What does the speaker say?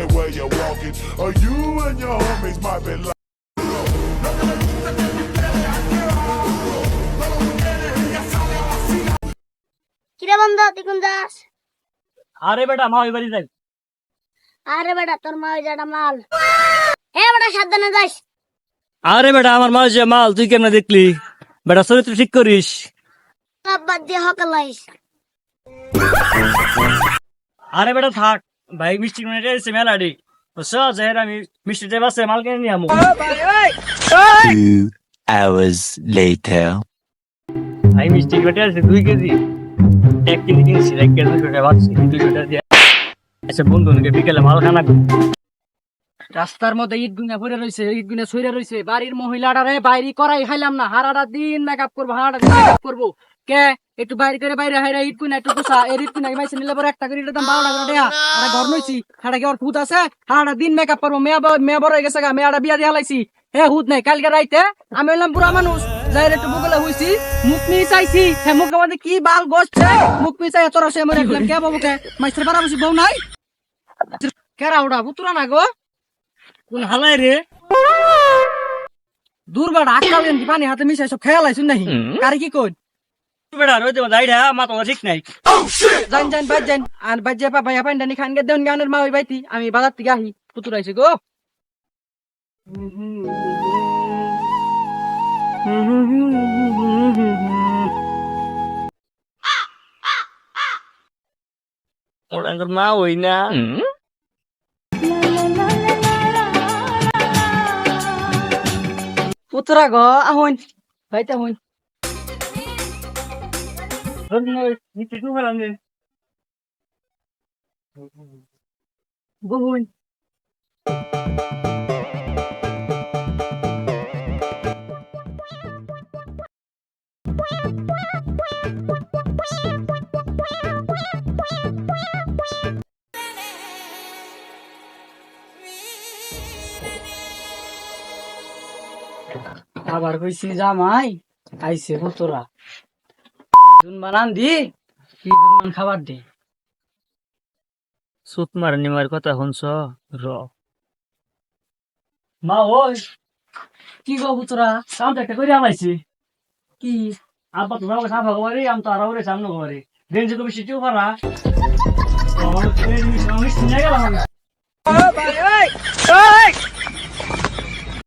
and where you're walking, or you and your homies might be like. কিরে বন্ধু তুই কোন যাস। আরে বেটা মা ওই বাড়ি যাই। আরে বেটা তোর মা ওই জায়গাটা মাল। হে বেটা সাবধানে যাস। আরে বেটা আমার মাল যে মাল তুই কেমনে দেখলি? বেটা চরিত্র ঠিক করিস। সব বাদ দিয়ে হকালাইস আরে বেটা থাক। ভাই মিষ্টি কিনে এসে মেলাডি বুঝছ যে আমি মিষ্টি দেব আছে মাল কিনে নিয়ে hours later. ভাই মিষ্টি কিনে আছে দুই কেজি এক কেজি কিনছি এক কেজি দুশো টাকা ভাবছি দুশো টাকা দিয়ে আচ্ছা বন্ধু নাকি বিকেলে মাল খানা রাস্তার মধ্যে ইট গুনা পড়ে রয়েছে ইট গুনা ছইরে রয়েছে বাড়ির মহিলাটারে বাইরে করাই খাইলাম না, হারাটা দিন মেকআপ করব, হারাটা দিন মেকআপ করব। কে? একটু বাইরে করে বাইরে হাইরা ইট গুনা একটু পোষা এর ইট গুনা মাইছে নিলে পরে একটা করে এটার দাম বারো টাকা দেয়া। আর ঘর নইছি হাড়া কি ওর ভূত আছে? হারাটা দিন মেকআপ করব। মেয়া মেয়া বড় হয়ে গেছে গা, মেয়াটা বিয়া দিয়ে হালাইছি হে হুত নাই, কালকে রাইতে আমি হইলাম বুড়া মানুষ। যাই একটু বুকলে হইছি, মুখ নিয়ে চাইছি হে মুখে মধ্যে কি বাল গোসছে? মুখ নিয়ে চাই তোরা সে মরে গেলাম কে বাবু কে মাইস্টার বসি বউ নাই? কেরা ওটা? পুতুরা না গো? কোন হালাই রে? দুর্বার আটকাল কি পানি হাতে মিশাই সব খেয়াল আইছুন নাহি কারি কি কই বেটা রইতে যাইরা মাথা ঠিক নাই। জান জান বাজ জান আর বাজ যা বাবা পানি ডানি খান গে দেন গানের মা ওই বাইতি। আমি বাজার থেকে আহি পুতুর আইছে গো। ওরা মা ওই না। পুতুরা গো আহুন। বাইতে আহুন বহুন আবার কইছি জামাই আইছে পুতুরা দুন বানান দি কি দুন খাবার দি? সুত মার নিমার কথা শুনছ? র। মা ওই কি গো পুতুরা কাম একটা করে আনাইছি কি? আব্বা তো যাব সাফা করে আম তো আর ওরে সামনে করে দেন যে তুমি সিটিও পারা মিষ্টি নিয়ে গেলাম।